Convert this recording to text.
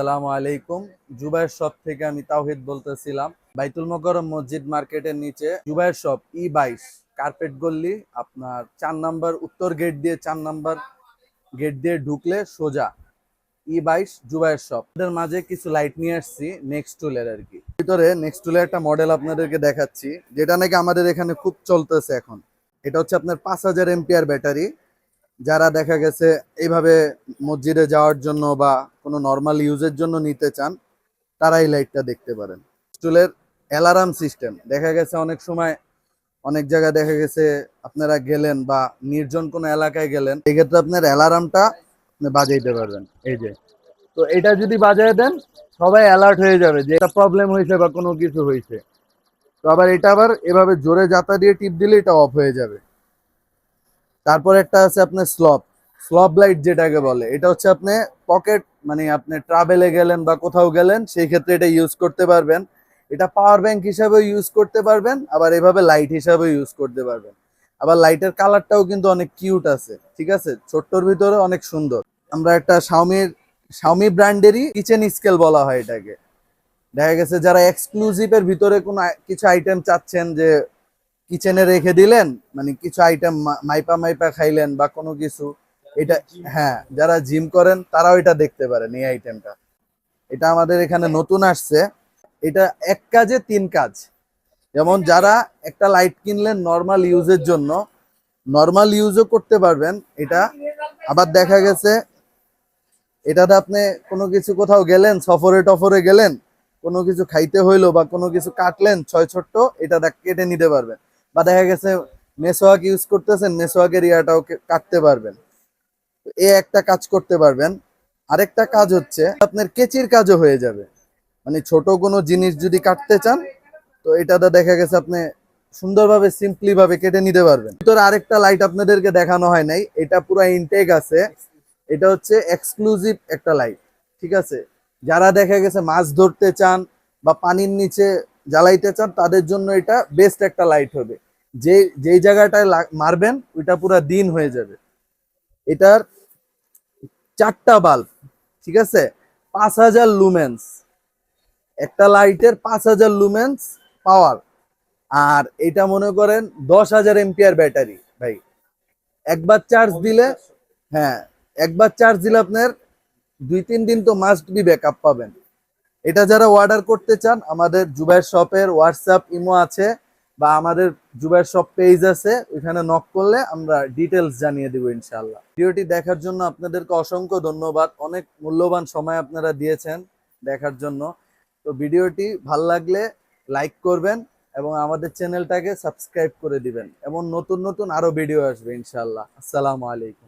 আসসালামু আলাইকুম। জুবাইর শপ থেকে আমি তাওহিদ বলতেছিলাম। বাইতুল মোকরম মসজিদ মার্কেটের নিচে জুবাইর শপ ই বাইশ, কার্পেট গল্লি আপনার চার নাম্বার উত্তর গেট দিয়ে চার নাম্বার গেট দিয়ে ঢুকলে সোজা ই বাইশ, জুবাইর শপ। এদের মাঝে কিছু লাইট নিয়ে আসছি নেক্সট টুলের আর কি। ভিতরে নেক্সট টুলের একটা মডেল আপনাদেরকে দেখাচ্ছি, যেটা নাকি আমাদের এখানে খুব চলতেছে এখন। এটা হচ্ছে আপনার পাঁচ হাজার এমপিআর ব্যাটারি। যারা দেখা গেছে এইভাবে মসজিদে যাওয়ার জন্য বা কোনো নর্মাল ইউজের জন্য নিতে চান, তারা এই লাইটটা দেখতে পারেন। স্টুলের অ্যালার্ম সিস্টেম দেখা গেছে অনেক সময় অনেক জায়গায় দেখা গেছে আপনারা গেলেন বা নির্জন কোনো এলাকায় গেলেন এক্ষেত্রে আপনার অ্যালার্মটা বাজাইতে পারবেন। এই যে, তো এটা যদি বাজায় দেন, সবাই অ্যালার্ট হয়ে যাবে যে এটা প্রবলেম হয়েছে বা কোনো কিছু হয়েছে। তো আবার এটা আবার এভাবে জোরে যাতা দিয়ে টিপ দিলে এটা অফ হয়ে যাবে। তারপর একটা আছে আপনার স্লপ স্লপ লাইট যেটাকে বলে। এটা হচ্ছে আপনি পকেট মানে আপনি ট্রাভেলে গেলেন বা কোথাও গেলেন, সেই ক্ষেত্রে এটা ইউজ করতে পারবেন। এটা পাওয়ার ব্যাংক হিসাবেও ইউজ করতে পারবেন, আবার এভাবে লাইট হিসাবেও ইউজ করতে পারবেন। আবার লাইটের কালারটাও কিন্তু অনেক কিউট আছে, ঠিক আছে? ছোট্টর ভিতরে অনেক সুন্দর। আমরা একটা শাওমির শাওমি ব্র্যান্ডেরই কিচেন স্কেল বলা হয় এটাকে। দেখা গেছে যারা এক্সক্লুসিভের ভিতরে কোনো কিছু আইটেম চাচ্ছেন যে কিচেনে রেখে দিলেন মানে কিছু আইটেম মাইপা মাইপা খাইলেন বা কোনো কিছু, এটা হ্যাঁ যারা জিম করেন তারাও এটা দেখতে পারেন এই আইটেমটা এটা আমাদের এখানে নতুন আসছে। এটা এক কাজে তিন কাজ। যেমন যারা একটা লাইট কিনলেন নর্মাল ইউজের জন্য নর্মাল ইউজও করতে পারবেন। এটা আবার দেখা গেছে, এটাতে আপনি কোনো কিছু কোথাও গেলেন, সফরে টফরে গেলেন, কোনো কিছু খাইতে হইল বা কোনো কিছু কাটলেন, ছয় ছোট্ট, এটা কেটে নিতে পারবেন। বা দেখা গেছে মেসোয়াক ইউজ করতেছেন মেসোয়াকের ইয়াটাও কাটতে পারবেন। এ একটা কাজ করতে পারবেন। আরেকটা কাজ হচ্ছে, আপনার কেচির কাজও হয়ে যাবে। মানে ছোট কোনো জিনিস যদি কাটতে চান, তো এটাতে দেখা গেছে আপনি সুন্দরভাবে সিম্পলি ভাবে কেটে নিতে পারবেন। ভিতরে আরেকটা লাইট আপনাদেরকে দেখানো হয় নাই, এটা পুরো ইনটেক আছে। এটা হচ্ছে এক্সক্লুসিভ একটা লাইট ঠিক আছে? যারা দেখা গেছে মাছ ধরতে চান বা পানির নিচে জ্বালাইতে চান, তাদের জন্য এটা বেস্ট একটা লাইট হবে। যে যেই জায়গাটায় মারবেন ওইটা পুরো দিন হয়ে যাবে। এটার চারটা বাল্ব ঠিক আছে? পাঁচ হাজার লুমেন্স একটা লাইটের পাঁচ হাজার লুমেন্স পাওয়ার আর এটা মনে করেন দশ হাজার এমপিআর ব্যাটারি ভাই। একবার চার্জ দিলে হ্যাঁ একবার চার্জ দিলে আপনার দুই তিন দিন তো মাস্ট বি ব্যাকআপ পাবেন। এটা যারা অর্ডার করতে চান আমাদের জুবাইর শপের হোয়াটসঅ্যাপ ইমো আছে। বা আমাদের জুবাইর সব পেজ আছে, ওইখানে নক করলে আমরা ডিটেলস জানিয়ে দেবো ইনশাল্লাহ ভিডিওটি দেখার জন্য আপনাদেরকে অসংখ্য ধন্যবাদ। অনেক মূল্যবান সময় আপনারা দিয়েছেন দেখার জন্য। তো ভিডিওটি ভালো লাগলে লাইক করবেন এবং আমাদের চ্যানেলটাকে সাবস্ক্রাইব করে দিবেন। এবং নতুন নতুন আরও ভিডিও আসবে ইনশাল্লাহ আসসালামু আলাইকুম।